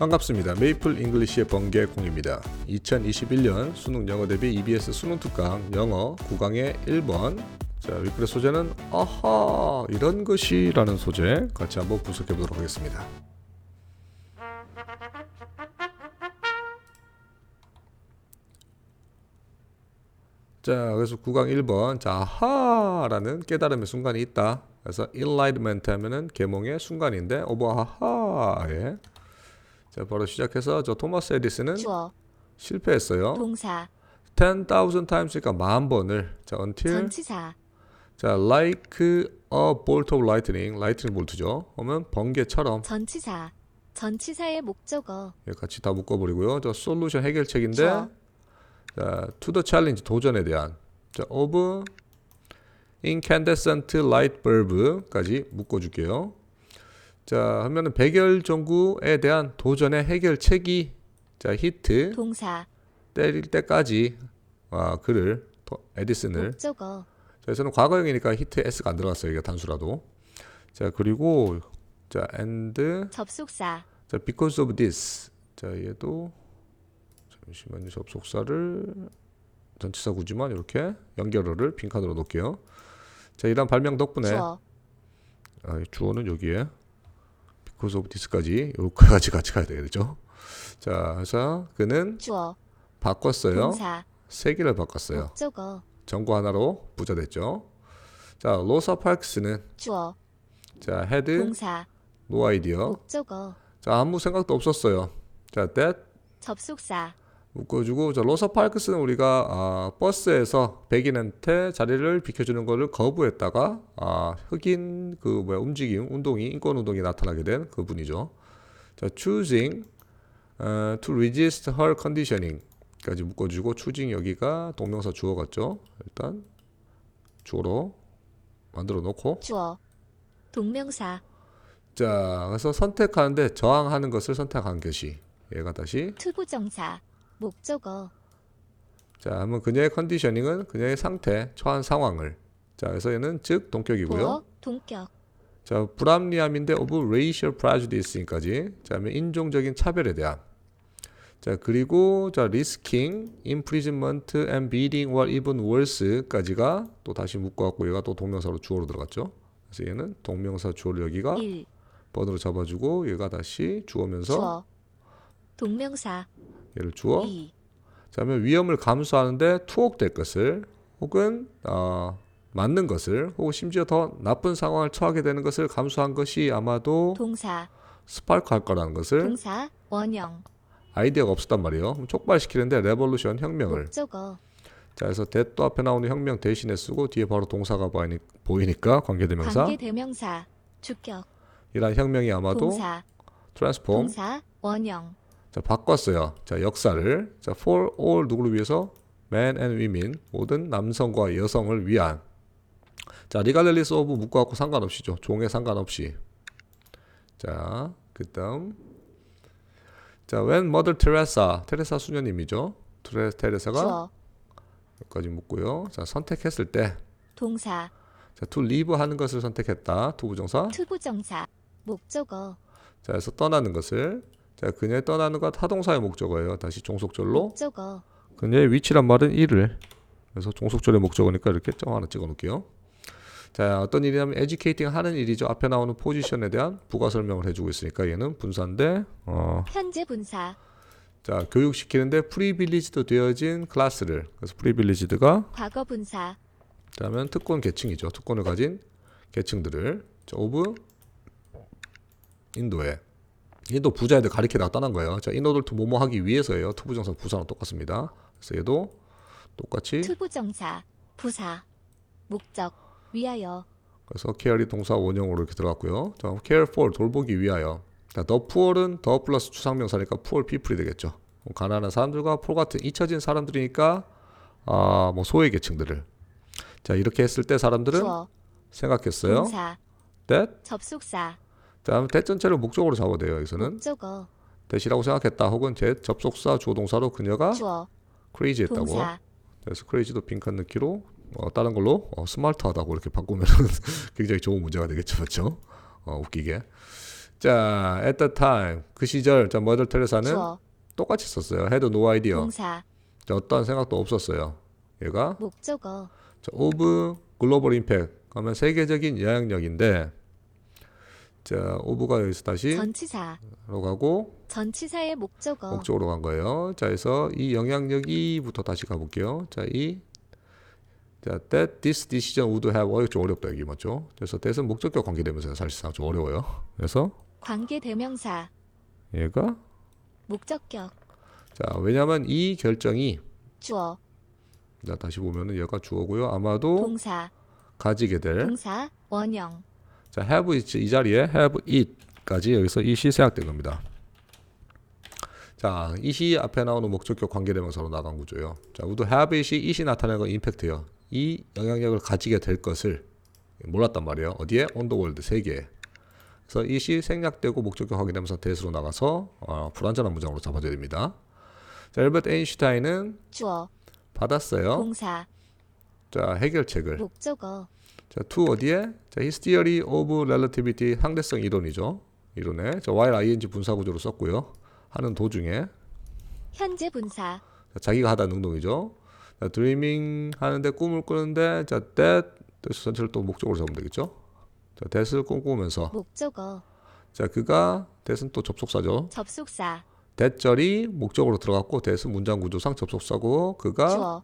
반갑습니다. 메이플 잉글리시의 번개콩입니다. 2021년 수능 영어 대비 EBS 수능 특강 영어 9강의 1번 자, 위클의 소재는 아하 이런 것이라는 소재 같이 한번 분석해 보도록 하겠습니다. 자, 그래서 9강 1번 자, 아하라는 깨달음의 순간이 있다. 그래서 enlightenment 하면은 계몽의 순간인데 오버 하하에 자, 바로 시작해서 저 토마스 에디슨은 주어 실패했어요. 동사 10,000 times니까 만 번을. 자, until 전치사 자, like a bolt of lightning, lightning 볼트죠. 그러면 번개처럼 전치사 전치사의 목적어 예, 같이 다 묶어 버리고요. 저 솔루션 해결책인데 주어. 자, to the challenge 도전에 대한 자, of incandescent light bulb까지 묶어 줄게요. 자, 하면은 백열 전구에 대한 도전의 해결책이 자, 히트 동사 때릴 때까지 아, 그를 도- 에디슨을 목적어 자, 여기서는 과거형이니까 히트 s가 안 들어갔어요. 이게 단수라도. 자, 그리고 자, and 접속사 자, because of this. 자, 얘도 잠시만요. 접속사를 전치사 구지만 이렇게 연결어를 빈칸으로 놓을게요. 자, 이런 발명 덕분에 주어 아, 주어는 여기에 because of this까지 여기까지 같이 가야 되겠죠. 자, 그래서 그는 주어 바꿨어요. 동사 세 개를 바꿨어요. 목적어 전구 하나로 부자 됐죠. 자, 로사 파크스는 주어 자, 헤드 동사 노 아이디어. 목적어 자, 아무 생각도 없었어요. 자, that 접속사 묶어주고 자, 로사 파크스는 우리가 아, 버스에서 백인한테 자리를 비켜주는 것을 거부했다가 아, 흑인 그 뭐야 움직임 운동이 인권 운동이 나타나게 된 그분이죠. 자, choosing 어, to resist her conditioning까지 묶어주고 choosing 여기가 동명사 주어 같죠. 일단 주어로 만들어 놓고 주어 동명사 자, 그래서 선택하는데 저항하는 것을 선택한 것이 얘가 다시 투부정사 목적어 자, 한번 그녀의 컨디셔닝은 그녀의 상태, 처한 상황을 자, 그래서 얘는 즉 동격이고요. 보어 동격 자, 불합리함인데 of racial prejudice까지. 자, 인종적인 차별에 대한. 자, 그리고 자, risking imprisonment and beating or even worse까지가 또 다시 묶어 갖고 얘가 또 동명사로 주어로 들어갔죠. 그래서 얘는 동명사 주어를 여기가 1 번으로 잡아주고 얘가 다시 주어면서 주어 동명사 얘를 주어 2 자, 그러면 위험을 감수하는데 투옥될 것을 혹은 어, 맞는 것을 혹은 심지어 더 나쁜 상황을 처하게 되는 것을 감수한 것이 아마도 동사. 스파크 할 거라는 것을 동사. 원형. 아이디어가 없었단 말이에요. 그럼 촉발시키는데 레볼루션 혁명을. 목적어. 자, 그래서 대또 앞에 나오는 혁명 대신에 쓰고 뒤에 바로 동사가 보이니- 보이니까 관계대명사. 관계대명사. 주격. 이러한 혁명이 아마도 동사. 트랜스폼. 동사. 원형 자, 바꿨어요. 자, 역사를. 자, for all 누구를 위해서? men and women. 모든 남성과 여성을 위한. 자, 리갈렐리스 오브 묶어갖고 상관없이죠. 종에 상관없이. 자, 그 다음. 자, when mother Teresa. 테레사 수녀님이죠. 테레, 테레사가 여기까지 묶고요. 자, 선택했을 때. 동사 자, to leave 하는 것을 선택했다. 투부정사. 투부정사 목적어 자, 그래서 떠나는 것을. 자, 그녀의 떠나는 것 타동사의 목적어예요. 다시 종속절로. 목적어 그녀의 위치란 말은 일을 그래서 종속절의 목적어니까 이렇게 점 하나 찍어 놓을게요. 자 어떤 일이냐면 에듀케이팅 하는 일이죠. 앞에 나오는 포지션에 대한 부가 설명을 해주고 있으니까 얘는 분사인데 어, 현재 분사 자 교육시키는데 프리빌리지도 되어진 클래스를 그래서 프리빌리지드가 과거 분사 그다음에 특권 계층이죠. 특권을 가진 계층들을 자, 오브 인도에 인도 부자애들 가리키다가 떠난 거예요. 자 인도들도 뭐뭐 하기 위해서예요. 투부정사 부사랑 똑같습니다. 그래서 얘도 똑같이 투부정사 부사 목적 위하여 그래서 care이 동사 원형으로 이렇게 들어갔고요. 자, care for 돌보기 위하여. 자, the poor은 the 플러스 추상명사니까 poor people이 되겠죠. 뭐 가난한 사람들과 poor 같은 잊혀진 사람들이니까 아, 뭐 소외 계층들을. 자, 이렇게 했을 때 사람들은 생각했어요. 동사 that 접속사 다음 that 전체를 목적으로 잡아야 돼요. 여기서는 목적어 that이라고 생각했다. 혹은 that 접속사 주어 동사로 그녀가 주어 crazy했다고. 동사 그래서 crazy도 빈칸 넣기로 어, 다른 걸로 어, 스마트하다고 이렇게 바꾸면 굉장히 좋은 문제가 되겠죠, 맞죠? 어, 웃기게. 자, at the time 그 시절 자 머들 테레사는 주어 똑같이 썼어요. had no idea. 동사 자, 어떠한 생각도 없었어요. 얘가 목적어 자, of global impact 하면 세계적인 영향력인데 자, of가 여기서 다시 전치사 로 가고 전치사의 목적어 목적으로 간 거예요. 자, 그래서 이 영향력이부터 다시 가볼게요. 자, 이 자, that this decision would have 어, 좀 어렵다 여기 맞죠? 그래서 that은 목적격 관계되면서 사실상 좀 어려워요. 그래서 관계 대명사 얘가 목적격 자, 왜냐면 이 결정이 주어 자, 다시 보면은 얘가 주어고요. 아마도 동사 가지게 될 동사 원형 자, have it 이 자리에 have it까지 여기서 it이 생략된 겁니다. 자, it이 앞에 나오는 목적격 관계대명사로 나간 구조예요. 자, would have it이 it이 나타내는 건 임팩트예요. 이 영향력을 가지게 될 것을 몰랐단 말이에요. 어디에? world 세계에. 그래서 it이 생략되고 목적격 확인되면서 대수로 나가서 어, 불완전한 문장으로 잡아줘야 됩니다. 자, 엘버트 에인슈타인은 주어 받았어요. 동사 자, 해결책을. 목적어 자, to 어디에? 자, his theory of relativity 상대성 이론이죠. 이론에 자, while ing 분사 구조로 썼고요. 하는 도중에 현재 분사 자, 자기가 하다 능동이죠. 자, dreaming 하는데 꿈을 꾸는데 자, that 뜻 전체를 또 목적으로 잡으면 되겠죠. 자, that을 꿈꾸면서 목적어 자, 그가 that은 또 접속사죠. 접속사 that절이 목적으로 들어갔고 that은 문장 구조상 접속사고 그가 주어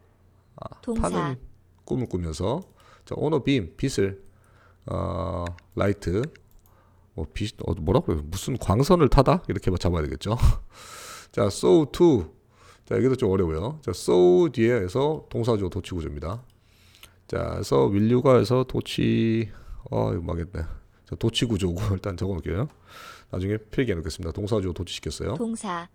동사 타는 꿈을 꾸면서 자, 오너 빔 빛을 어 라이트 뭐 빛, 어, 뭐라고요? 무슨 광선을 타다 이렇게 뭐 잡아야 되겠죠. 자, so to 자 여기도 좀 어려워요. 자, so 뒤에서 동사조 도치 구조입니다. 자, 그래서 윌류가에서 도치 어 이거 망했네. 자, 도치 구조고 일단 적어 놓을게요. 나중에 필기해 놓겠습니다. 동사조 도치 시켰어요. 동사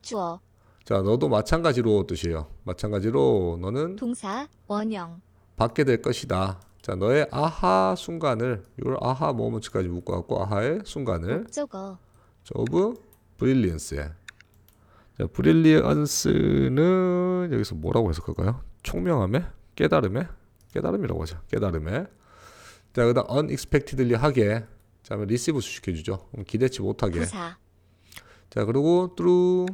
주어 자, 너도 마찬가지로 뜻이에요. 마찬가지로 너는 동사 원형 받게 될 것이다. 자, 너의 아하 순간을 your 아하 모먼트까지 묶어 갖고 아하의 순간을 자, of brilliance에 자, brilliance는 여기서 뭐라고 해석할까요? 총명함에 깨달음에 깨달음이라고 하죠. 깨달음에 자, 그다음 unexpectedly 하게 자, receive 시켜주죠. 그럼 기대치 못하게 부사 자 그리고 through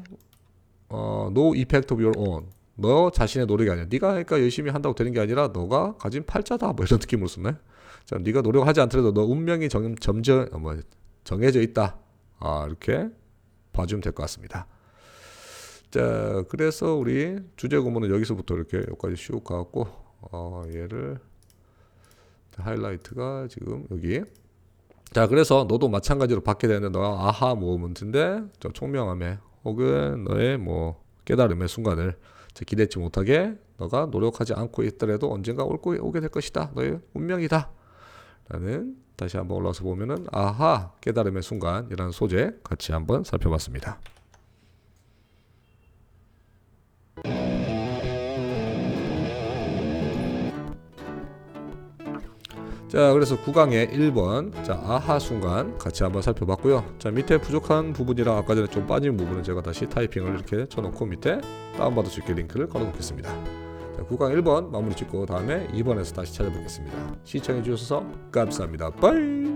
어, no effect of your own 너 자신의 노력이 아니야. 네가 하니까 열심히 한다고 되는 게 아니라 너가 가진 팔자다. 뭐 이런 느낌으로 쓰네. 자 네가 노력하지 않더라도 너 운명이 정, 점정 어, 뭐 정해져 있다. 아 이렇게 봐주면 될 것 같습니다. 자 그래서 우리 주제 구문은 여기서부터 이렇게 여기까지 슉 가갖고 어, 얘를 하이라이트가 지금 여기. 자 그래서 너도 마찬가지로 받게 되는 너가 아하 모먼트인데 저 총명함에 혹은 너의 뭐 깨달음의 순간을 저 기대치 못하게 너가 노력하지 않고 있더라도 언젠가 올 거, 오게 될 것이다. 너의 운명이다. 라는 다시 한번 올라와서 보면은 아하 깨달음의 순간이라는 소재 같이 한번 살펴봤습니다 자 그래서 9강의 1번. 자 아하 순간 같이 한번 살펴봤고요. 자 밑에 부족한 부분이랑 아까 전에 좀 빠진 부분은 제가 다시 타이핑을 이렇게 쳐놓고 밑에 다운받을 수 있게 링크를 걸어 놓겠습니다. 자 9강 1번 마무리 짓고 다음에 2번에서 다시 찾아뵙겠습니다. 시청해 주셔서 감사합니다. 빠이